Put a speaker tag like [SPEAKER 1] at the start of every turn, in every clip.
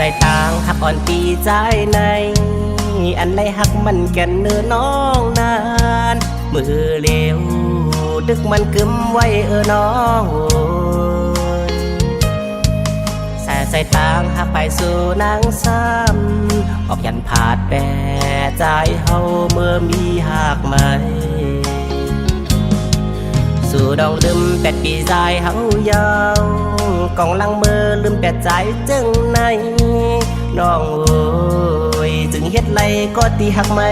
[SPEAKER 1] ต่างหักอ่อนปีใจในอันไรหักมันแก่นเนื้อน้องนาน มือเร็วดึกมันกึมไว้เออน้องโอ้ยแส่ใจต่างหักไปสู่นางซ้ำออกยันผาดแปรใจเฮาเมื่อมีหักไหม สู่ดองลืมแปดปีใจเฮายาว กองลังมือลืมแปดใจจึงในน้องโอ้ยจึงเฮ็ดไรก็ตีหักไม่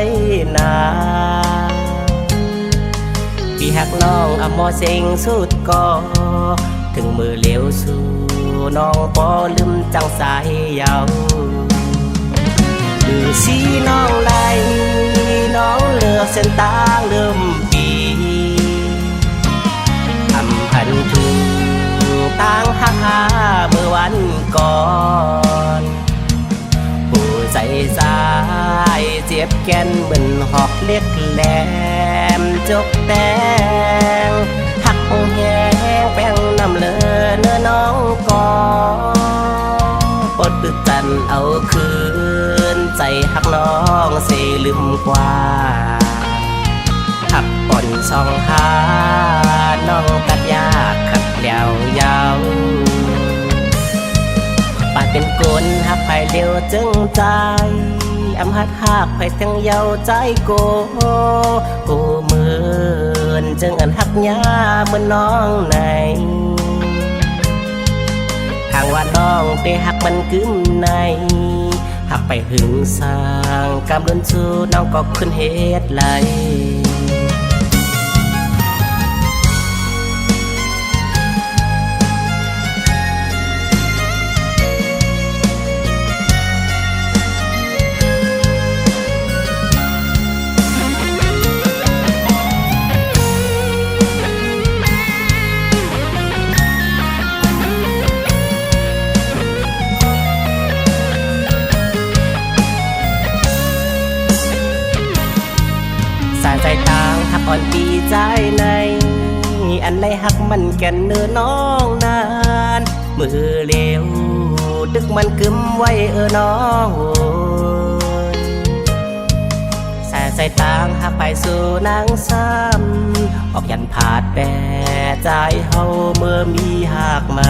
[SPEAKER 1] นาปีหักน้องอมอเซ็งสุดก็ถึงมือเหลวสู่น้องปอลืมจังสายยาวหรือสีน้องไหลน้องเลือกเส้นทางเริ่ม ต่างหักหาเมื่อวันก่อนผู้ใจสายเจ็บแก่นเหมือนหอกเล็กแหลมจกแตงหักแหงแป้งน้ำเลอเนื้อน้องก่อปดตึกจันเอาคืน ใจหักน้องเสลืมกว่า ขับป่นสองหาน้องตัดยาขับแล้วยาวปาดเป็นกลหักไปเร็วจึงใจอำหัดหักไปทั้งเยาวใจโกโกเหมือนจึงอันหักยาเมือน้องในทางว่าน้องได้หักมันกึมในหักไปหึงสร้างกำลันสู้น้องก็ขึ้นเหตุไหล ไรหักมันแก่นเนื้อน้องนาน มือเร็วดึกมันกึมไว้เออน้องโอ้ยสายต่างหักไปสู่นางซ้ำออกยันผาดแปรใจเฮาเมื่อมีหักไหม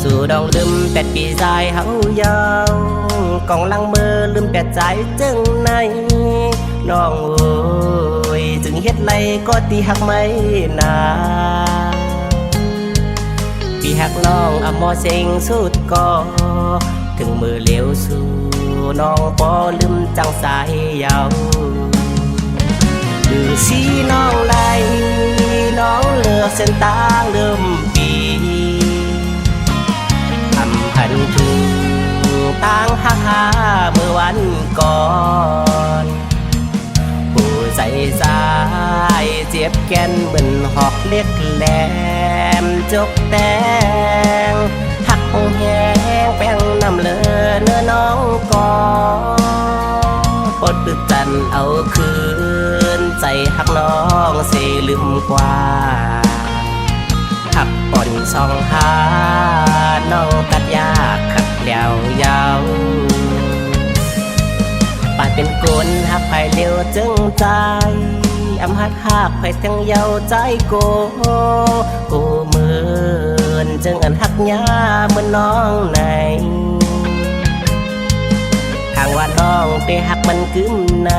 [SPEAKER 1] สู่ดองลืมแปดปีใจเฮายาวกองลังมือลืมแปดใจจึงในน้องโอ้ยจึง เฮ็ดไรก็ตีหักไม่นาปีหักน้องอมอเซ็งสุดก็ถึงมือเหลวสู่น้องปอลืมจังสายยาวดือสีน้องไหลน้องเลือกเส้นทางเริ่มปีทำพันถึงต่างหักหาเมื่อวันก่อน ยเจ็บแกนเหมือนหอกเล็กแหลมจกแตงหักแหงแป้งน้ำเลอเนื้อน้องกอปดจันเอาคืน ใจหักน้องเสลืมกว่าขับป่อนสองหาน้องตัดยากขับแล้วยาวปาดเป็นกลหักไปเร็วจึงใจ อำหักหักไปทั้งเยาใจโกโกเหมือนจึงอันหักยาเหมือนน้องในทางว่าน้องไปหักมันกึมใน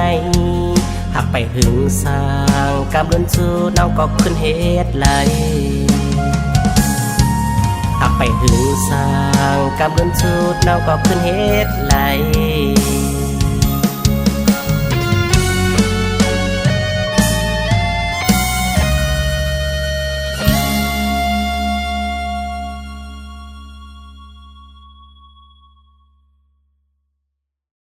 [SPEAKER 1] หักไปหึงสร้างกำลันสู้น้องก็ขึ้นเหตุไหลหักไปหึงสร้างกำลันสูดน้องก็ขึ้นเหตุไหล